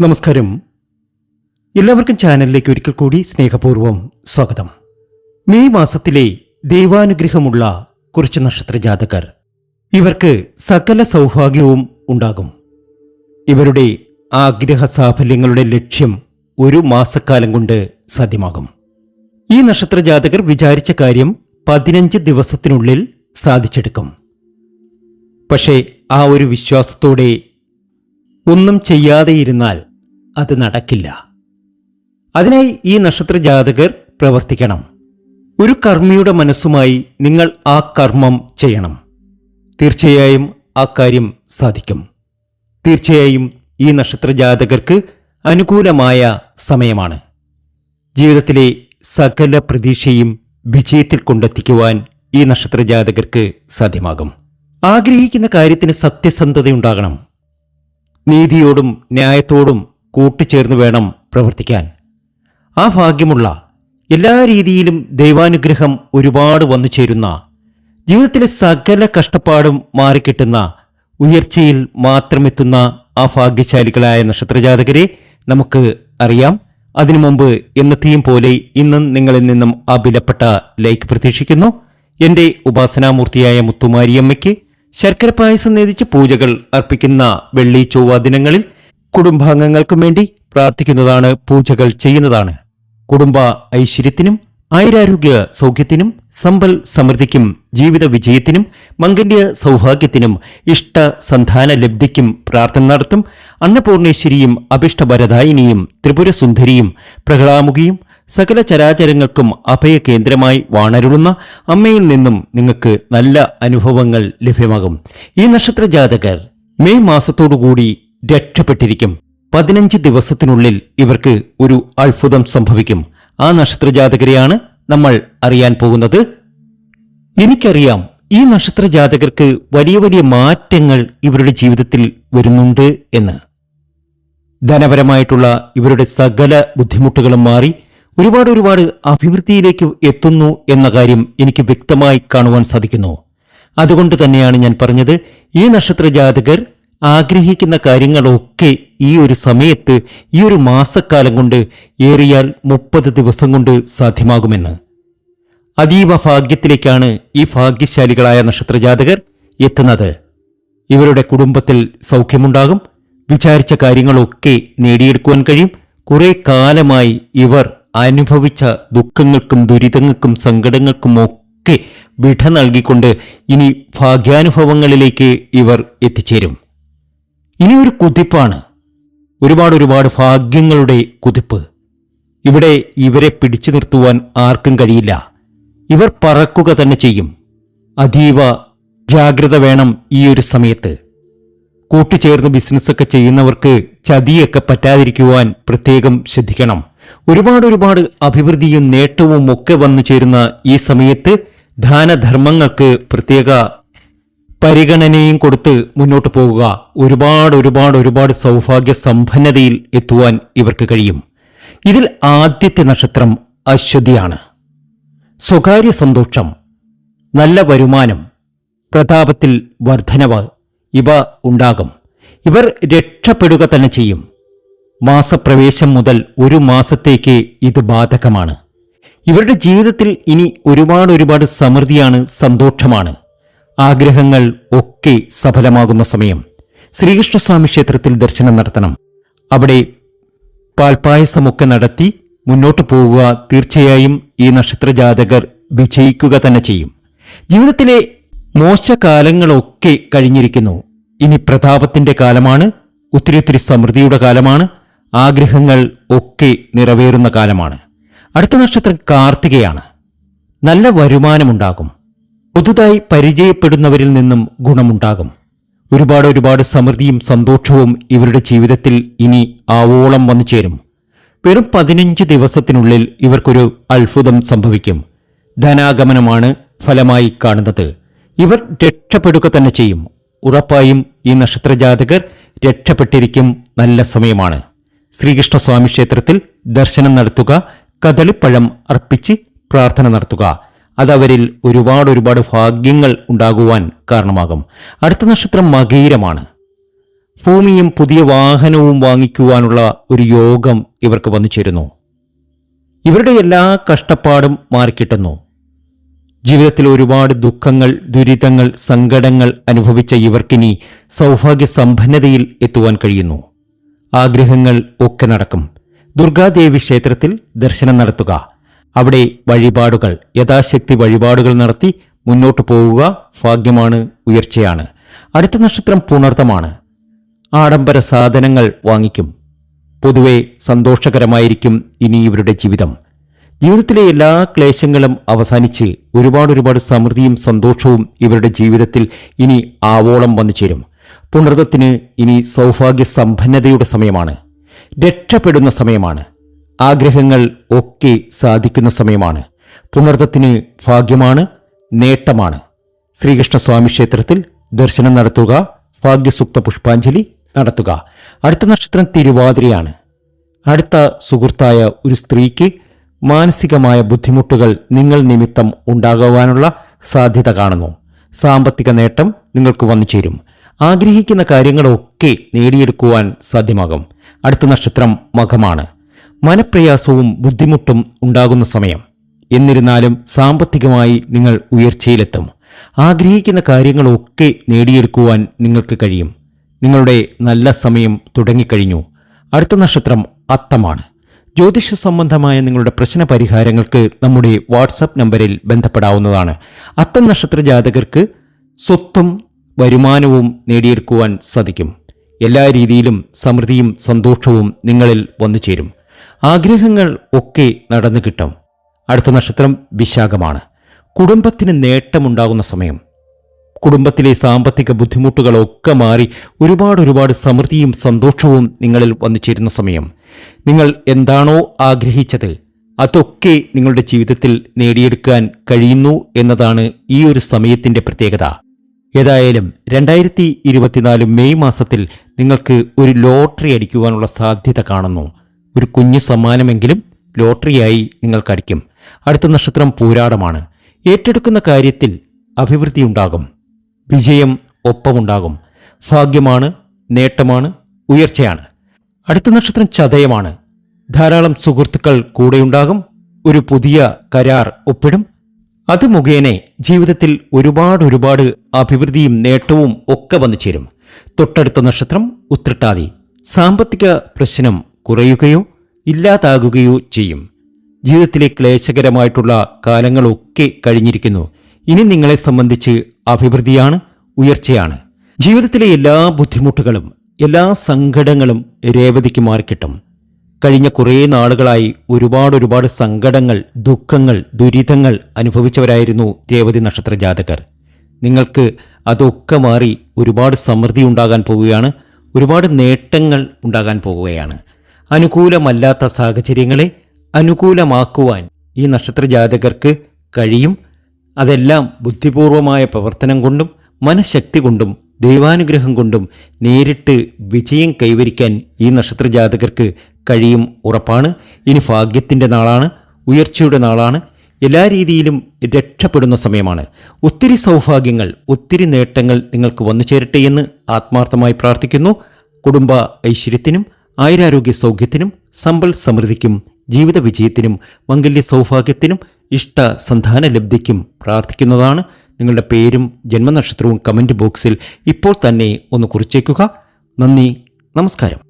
നമസ്കാരം. എല്ലാവർക്കും ചാനലിലേക്ക് ഒരിക്കൽ കൂടി സ്നേഹപൂർവം സ്വാഗതം. മെയ് മാസത്തിലെ ദൈവാനുഗ്രഹമുള്ള കുറച്ച് നക്ഷത്ര ജാതകർ. ഇവർക്ക് സകല സൗഭാഗ്യവും ഉണ്ടാകും. ഇവരുടെ ആഗ്രഹ സാഫല്യങ്ങളുടെ ലക്ഷ്യം ഒരു മാസക്കാലം കൊണ്ട് സാധ്യമാകും. ഈ നക്ഷത്ര ജാതകർ വിചാരിച്ച കാര്യം പതിനഞ്ച് ദിവസത്തിനുള്ളിൽ സാധിച്ചെടുക്കും. പക്ഷേ ആ ഒരു വിശ്വാസത്തോടെ ഒന്നും ചെയ്യാതെയിരുന്നാൽ അത് നടക്കില്ല. അതിനായി ഈ നക്ഷത്ര ജാതകർ പ്രവർത്തിക്കണം. ഒരു കർമ്മിയുടെ മനസ്സുമായി നിങ്ങൾ ആ കർമ്മം ചെയ്യണം. തീർച്ചയായും ആ കാര്യം സാധിക്കും. തീർച്ചയായും ഈ നക്ഷത്ര ജാതകർക്ക് അനുകൂലമായ സമയമാണ്. ജീവിതത്തിലെ സകല പ്രതീക്ഷയും വിജയത്തിൽ കൊണ്ടെത്തിക്കുവാൻ ഈ നക്ഷത്ര ജാതകർക്ക് സാധ്യമാകും. ആഗ്രഹിക്കുന്ന കാര്യത്തിന് സത്യസന്ധതയുണ്ടാകണം. നീതിയോടും ന്യായത്തോടും കൂട്ടിച്ചേർന്ന് വേണം പ്രവർത്തിക്കാൻ. ആ ഭാഗ്യമുള്ള എല്ലാ രീതിയിലും ദൈവാനുഗ്രഹം ഒരുപാട് വന്നു ചേരുന്ന ജീവിതത്തിലെ സകല കഷ്ടപ്പാടും മാറിക്കിട്ടുന്ന ഉയർച്ചയിൽ മാത്രമെത്തുന്ന ആ ഭാഗ്യശാലികളായ നക്ഷത്രജാതകരെ നമുക്ക് അറിയാം. അതിനു മുമ്പ് എന്നത്തെയും പോലെ ഇന്നും നിങ്ങളിൽ നിന്നും ആ വിലപ്പെട്ട ലൈക്ക് പ്രതീക്ഷിക്കുന്നു. എന്റെ ഉപാസനാമൂർത്തിയായ മുത്തുമാരിയമ്മയ്ക്ക് ശർക്കര പായസം നേതിച്ച് പൂജകൾ അർപ്പിക്കുന്ന വെള്ളി ചൊവ്വ ദിനങ്ങളിൽ കുടുംബാംഗങ്ങൾക്കും വേണ്ടി പ്രാർത്ഥിക്കുന്നതാണ് പൂജകൾ ചെയ്യുന്നതാണ്. കുടുംബ ഐശ്വര്യത്തിനും ആയുരാരോഗ്യ സൗഖ്യത്തിനും സമ്പൽ സമൃദ്ധിക്കും ജീവിത വിജയത്തിനും മംഗല്യ സൗഭാഗ്യത്തിനും ഇഷ്ട സന്താന ലബ്ധിക്കും പ്രാർത്ഥന നടത്തും. അന്നപൂർണേശ്വരിയും അഭിഷ്ടഭരദായിനിയും ത്രിപുരസുന്ദരിയും പ്രഹ്ലാമുഖിയും സകല ചരാചരങ്ങൾക്കും അഭയകേന്ദ്രമായി വാണരുളുന്ന അമ്മയിൽ നിന്നും നിങ്ങൾക്ക് നല്ല അനുഭവങ്ങൾ ലഭ്യമാകും. ഈ നക്ഷത്ര ജാതകർ മെയ് മാസത്തോടുകൂടി രക്ഷപ്പെട്ടിരിക്കും. പതിനഞ്ച് ദിവസത്തിനുള്ളിൽ ഇവർക്ക് ഒരു അത്ഭുതം സംഭവിക്കും. ആ നക്ഷത്ര ജാതകരെയാണ് നമ്മൾ അറിയാൻ പോകുന്നത്. എനിക്കറിയാം ഈ നക്ഷത്ര ജാതകർക്ക് വലിയ വലിയ മാറ്റങ്ങൾ ഇവരുടെ ജീവിതത്തിൽ വരുന്നുണ്ട് എന്ന്. ധനപരമായിട്ടുള്ള ഇവരുടെ സകല ബുദ്ധിമുട്ടുകളും മാറി ഒരുപാട് ഒരുപാട് അഭിവൃദ്ധിയിലേക്ക് എത്തുന്നു എന്ന കാര്യം എനിക്ക് വ്യക്തമായി കാണുവാൻ സാധിക്കുന്നു. അതുകൊണ്ട് തന്നെയാണ് ഞാൻ പറഞ്ഞത് ഈ നക്ഷത്ര ജാതകർ ആഗ്രഹിക്കുന്ന കാര്യങ്ങളൊക്കെ ഈ ഒരു സമയത്ത് ഈ ഒരു മാസക്കാലം കൊണ്ട് ഏറിയാൽ മുപ്പത് ദിവസം കൊണ്ട് സാധ്യമാകുമെന്ന്. അതീവ ഭാഗ്യത്തിലേക്കാണ് ഈ ഭാഗ്യശാലികളായ നക്ഷത്രജാതകർ എത്തുന്നത്. ഇവരുടെ കുടുംബത്തിൽ സൗഖ്യമുണ്ടാകും വിചാരിച്ച കാര്യങ്ങളൊക്കെ നേടിയെടുക്കുവാൻ കഴിയും. കുറെ കാലമായി ഇവർ അനുഭവിച്ച ദുഃഖങ്ങൾക്കും ദുരിതങ്ങൾക്കും സങ്കടങ്ങൾക്കും ഒക്കെ വിട നൽകിക്കൊണ്ട് ഇനി ഭാഗ്യാനുഭവങ്ങളിലേക്ക് ഇവർ എത്തിച്ചേരും. ഇനി ഒരു കുതിപ്പാണ്. ഒരുപാട് ഒരുപാട് ഭാഗ്യങ്ങളുടെ കുതിപ്പ്. ഇവിടെ ഇവരെ പിടിച്ചു നിർത്തുവാൻ ആർക്കും കഴിയില്ല. ഇവർ പറക്കുക തന്നെ ചെയ്യും. അതീവ ജാഗ്രത വേണം ഈ ഒരു സമയത്ത്. കൂട്ടിച്ചേർന്ന് ബിസിനസ്സൊക്കെ ചെയ്യുന്നവർക്ക് ചതിയൊക്കെ പറ്റാതിരിക്കുവാൻ പ്രത്യേകം ശ്രദ്ധിക്കണം. ഒരുപാട് ഒരുപാട് അഭിവൃദ്ധിയും നേട്ടവും ഒക്കെ വന്നു ചേരുന്ന ഈ സമയത്ത് ദാനധർമ്മങ്ങൾക്ക് പ്രത്യേക പരിഗണനയും കൊടുത്ത് മുന്നോട്ട് പോകുക ഒരുപാട് ഒരുപാട് ഒരുപാട് സൗഭാഗ്യ സമ്പന്നതയിൽ എത്തുവാൻ ഇവർക്ക് കഴിയും. ഇതിൽ ആദ്യത്തെ നക്ഷത്രം അശ്വതിയാണ്. സ്വകാര്യ സന്തോഷം നല്ല വരുമാനം പ്രതാപത്തിൽ വർധനവ് ഇവ ഉണ്ടാകും. ഇവർ രക്ഷപ്പെടുക തന്നെ ചെയ്യും. മാസപ്രവേശം മുതൽ ഒരു മാസത്തേക്ക് ഇത് ബാധകമാണ്. ഇവരുടെ ജീവിതത്തിൽ ഇനി ഒരുപാട് ഒരുപാട് സമൃദ്ധിയാണ് സന്തോഷമാണ്. ആഗ്രഹങ്ങൾ ഒക്കെ സഫലമാകുന്ന സമയം. ശ്രീകൃഷ്ണസ്വാമി ക്ഷേത്രത്തിൽ ദർശനം നടത്തണം. അവിടെ പാൽപായസമൊക്കെ നടത്തി മുന്നോട്ട് പോവുക തീർച്ചയായും ഈ നക്ഷത്ര ജാതകർ വിജയിക്കുക തന്നെ ചെയ്യും. ജീവിതത്തിലെ മോശകാലങ്ങളൊക്കെ കഴിഞ്ഞിരിക്കുന്നു. ഇനി പ്രതാപത്തിന്റെ കാലമാണ് ഒത്തിരി ഒത്തിരി സമൃദ്ധിയുടെ കാലമാണ്. ആഗ്രഹങ്ങൾ ഒക്കെ നിറവേറുന്ന കാലമാണ്. അടുത്ത നക്ഷത്രം കാർത്തികയാണ്. നല്ല വരുമാനമുണ്ടാകും. പുതുതായി പരിചയപ്പെടുന്നവരിൽ നിന്നും ഗുണമുണ്ടാകും. ഒരുപാട് ഒരുപാട് സമൃദ്ധിയും സന്തോഷവും ഇവരുടെ ജീവിതത്തിൽ ഇനി ആവോളം വന്നു ചേരും. വെറും പതിനഞ്ച് ദിവസത്തിനുള്ളിൽ ഇവർക്കൊരു അത്ഭുതം സംഭവിക്കും. ധനാഗമനമാണ് ഫലമായി കാണുന്നത്. ഇവർ രക്ഷപ്പെടുക തന്നെ ചെയ്യും. ഉറപ്പായും ഈ നക്ഷത്രജാതകർ രക്ഷപ്പെട്ടിരിക്കും. നല്ല സമയമാണ്. ശ്രീകൃഷ്ണസ്വാമി ക്ഷേത്രത്തിൽ ദർശനം നടത്തുക കദളിപ്പഴം അർപ്പിച്ച് പ്രാർത്ഥന നടത്തുക. അതവരിൽ ഒരുപാട് ഒരുപാട് ഭാഗ്യങ്ങൾ ഉണ്ടാകുവാൻ കാരണമാകും. അടുത്ത നക്ഷത്രം മകീരമാണ്. ഭൂമിയും പുതിയ വാഹനവും വാങ്ങിക്കുവാനുള്ള ഒരു യോഗം ഇവർക്ക് വന്നു ചേരുന്നു. ഇവരുടെ എല്ലാ കഷ്ടപ്പാടും മാറിക്കിട്ടുന്നു. ജീവിതത്തിൽ ഒരുപാട് ദുഃഖങ്ങൾ ദുരിതങ്ങൾ സങ്കടങ്ങൾ അനുഭവിച്ച ഇവർക്കിനി സൗഭാഗ്യ സമ്പന്നതയിൽ എത്തുവാൻ കഴിയുന്നു. ആഗ്രഹങ്ങൾ ഒക്കെ നടക്കും. ദുർഗാദേവി ക്ഷേത്രത്തിൽ ദർശനം നടത്തുക. അവിടെ വഴിപാടുകൾ യഥാശക്തി വഴിപാടുകൾ നടത്തി മുന്നോട്ടു പോവുക ഭാഗ്യമാണ് ഉയർച്ചയാണ്. അടുത്ത നക്ഷത്രം പുണർത്തമാണ്. ആഡംബര സാധനങ്ങൾ വാങ്ങിക്കും. പൊതുവെ സന്തോഷകരമായിരിക്കും ഇനി ഇവരുടെ ജീവിതം. ജീവിതത്തിലെ എല്ലാ ക്ലേശങ്ങളും അവസാനിച്ച് ഒരുപാട് ഒരുപാട് സമൃദ്ധിയും സന്തോഷവും ഇവരുടെ ജീവിതത്തിൽ ഇനി ആവോളം വന്നു ചേരും പുണർത്തത്തിന് ഇനി സൗഭാഗ്യ സമ്പന്നതയുടെ സമയമാണ്. രക്ഷപ്പെടുന്ന സമയമാണ്. ആഗ്രഹങ്ങൾ ഒക്കെ സാധിക്കുന്ന സമയമാണ്. പുണർതത്തിന് ഭാഗ്യമാണ് നേട്ടമാണ്. ശ്രീകൃഷ്ണസ്വാമി ക്ഷേത്രത്തിൽ ദർശനം നടത്തുക ഭാഗ്യസുക്ത പുഷ്പാഞ്ജലി നടത്തുക. അടുത്ത നക്ഷത്രം തിരുവാതിരയാണ്. അടുത്ത സുഹൃത്തായ ഒരു സ്ത്രീക്ക് മാനസികമായ ബുദ്ധിമുട്ടുകൾ നിങ്ങൾ നിമിത്തം ഉണ്ടാകുവാനുള്ള സാധ്യത കാണുന്നു. സാമ്പത്തിക നേട്ടം നിങ്ങൾക്ക് വന്നു ചേരും ആഗ്രഹിക്കുന്ന കാര്യങ്ങളൊക്കെ നേടിയെടുക്കുവാൻ സാധ്യമാകും. അടുത്ത നക്ഷത്രം മകമാണ്. മനപ്രയാസവും ബുദ്ധിമുട്ടും ഉണ്ടാകുന്ന സമയം. എന്നിരുന്നാലും സാമ്പത്തികമായി നിങ്ങൾ ഉയർച്ചയിലെത്തും. ആഗ്രഹിക്കുന്ന കാര്യങ്ങളൊക്കെ നേടിയെടുക്കുവാൻ നിങ്ങൾക്ക് കഴിയും. നിങ്ങളുടെ നല്ല സമയം തുടങ്ങിക്കഴിഞ്ഞു. അടുത്ത നക്ഷത്രം അത്തമാണ്. ജ്യോതിഷ സംബന്ധമായ നിങ്ങളുടെ പ്രശ്ന പരിഹാരങ്ങൾക്ക് നമ്മുടെ വാട്സപ്പ് നമ്പറിൽ ബന്ധപ്പെടാവുന്നതാണ്. അത്തം നക്ഷത്ര ജാതകർക്ക് സ്വത്തും വരുമാനവും നേടിയെടുക്കുവാൻ സാധിക്കും. എല്ലാ രീതിയിലും സമൃദ്ധിയും സന്തോഷവും നിങ്ങളിൽ വന്നു ചേരും. ആഗ്രഹങ്ങൾ ഒക്കെ നടന്നു കിട്ടും. അടുത്ത നക്ഷത്രം വിശാഖമാണ്. കുടുംബത്തിന് നേട്ടമുണ്ടാകുന്ന സമയം. കുടുംബത്തിലെ സാമ്പത്തിക ബുദ്ധിമുട്ടുകളൊക്കെ മാറി ഒരുപാട് ഒരുപാട് സമൃദ്ധിയും സന്തോഷവും നിങ്ങളിൽ വന്നു ചേരുന്ന സമയം. നിങ്ങൾ എന്താണോ ആഗ്രഹിച്ചത് അതൊക്കെ നിങ്ങളുടെ ജീവിതത്തിൽ നേടിയെടുക്കാൻ കഴിയുന്നു എന്നതാണ് ഈ ഒരു സമയത്തിന്റെ പ്രത്യേകത. ഏതായാലും രണ്ടായിരത്തി ഇരുപത്തിനാല് മെയ് മാസത്തിൽ നിങ്ങൾക്ക് ഒരു ലോട്ടറി അടിക്കുവാനുള്ള സാധ്യത കാണുന്നു. ഒരു കുഞ്ഞു സമ്മാനമെങ്കിലും ലോട്ടറിയായി നിങ്ങൾക്ക് അടിക്കും അടുത്ത നക്ഷത്രം പൂരാടമാണ്. ഏറ്റെടുക്കുന്ന കാര്യത്തിൽ അഭിവൃദ്ധി ഉണ്ടാകും. വിജയം ഒപ്പമുണ്ടാകും. ഭാഗ്യമാണ് നേട്ടമാണ് ഉയർച്ചയാണ്. അടുത്ത നക്ഷത്രം ചതയമാണ്. ധാരാളം സുഹൃത്തുക്കൾ കൂടെയുണ്ടാകും. ഒരു പുതിയ കരാർ ഒപ്പിടും. അത് മുഖേന ജീവിതത്തിൽ ഒരുപാട് ഒരുപാട് അഭിവൃദ്ധിയും നേട്ടവും ഒക്കെ വന്നു ചേരും. തൊട്ടടുത്ത നക്ഷത്രം ഉത്രട്ടാതി. സാമ്പത്തിക പ്രശ്നം കുറയുകയോ ഇല്ലാതാകുകയോ ചെയ്യും. ജീവിതത്തിലെ ക്ലേശകരമായിട്ടുള്ള കാലങ്ങളൊക്കെ കഴിഞ്ഞിരിക്കുന്നു. ഇനി നിങ്ങളെ സംബന്ധിച്ച് അഭിവൃദ്ധിയാണ് ഉയർച്ചയാണ്. ജീവിതത്തിലെ എല്ലാ ബുദ്ധിമുട്ടുകളും എല്ലാ സങ്കടങ്ങളും രേവതിക്ക് മാറിക്കിട്ടും. കഴിഞ്ഞ കുറേ നാളുകളായി ഒരുപാട് ഒരുപാട് സങ്കടങ്ങൾ ദുഃഖങ്ങൾ ദുരിതങ്ങൾ അനുഭവിച്ചവരായിരുന്നു രേവതി നക്ഷത്ര ജാതകർ. നിങ്ങൾക്ക് അതൊക്കെ മാറി ഒരുപാട് സമൃദ്ധി ഉണ്ടാകാൻ പോവുകയാണ് ഒരുപാട് നേട്ടങ്ങൾ ഉണ്ടാകാൻ പോവുകയാണ്. അനുകൂലമല്ലാത്ത സാഹചര്യങ്ങളെ അനുകൂലമാക്കുവാൻ ഈ നക്ഷത്ര ജാതകർക്ക് കഴിയും. അതെല്ലാം ബുദ്ധിപൂർവമായ പ്രവർത്തനം കൊണ്ടും മനഃശക്തി കൊണ്ടും ദൈവാനുഗ്രഹം കൊണ്ടും നേരിട്ട് വിജയം കൈവരിക്കാൻ ഈ നക്ഷത്ര ജാതകർക്ക് കഴിയും ഉറപ്പാണ്. ഇനി ഭാഗ്യത്തിന്റെ നാളാണ് ഉയർച്ചയുടെ നാളാണ്. എല്ലാ രീതിയിലും രക്ഷപ്പെടുന്ന സമയമാണ്. ഒത്തിരി സൗഭാഗ്യങ്ങൾ ഒത്തിരി നേട്ടങ്ങൾ നിങ്ങൾക്ക് വന്നു ചേരട്ടെ എന്ന് ആത്മാർത്ഥമായി പ്രാർത്ഥിക്കുന്നു. കുടുംബ ഐശ്വര്യത്തിനും ആയുരാരോഗ്യ സൗഖ്യത്തിനും സമ്പൽ സമൃദ്ധിക്കും ജീവിത വിജയത്തിനും മംഗല്യ സൗഭാഗ്യത്തിനും ഇഷ്ട സന്താന ലബ്ധിക്കും പ്രാർത്ഥിക്കുന്നതാണ്. നിങ്ങളുടെ പേരും ജന്മനക്ഷത്രവും കമന്റ് ബോക്സിൽ ഇപ്പോൾ തന്നെ ഒന്ന് കുറിച്ചേക്കുക. നന്ദി നമസ്കാരം.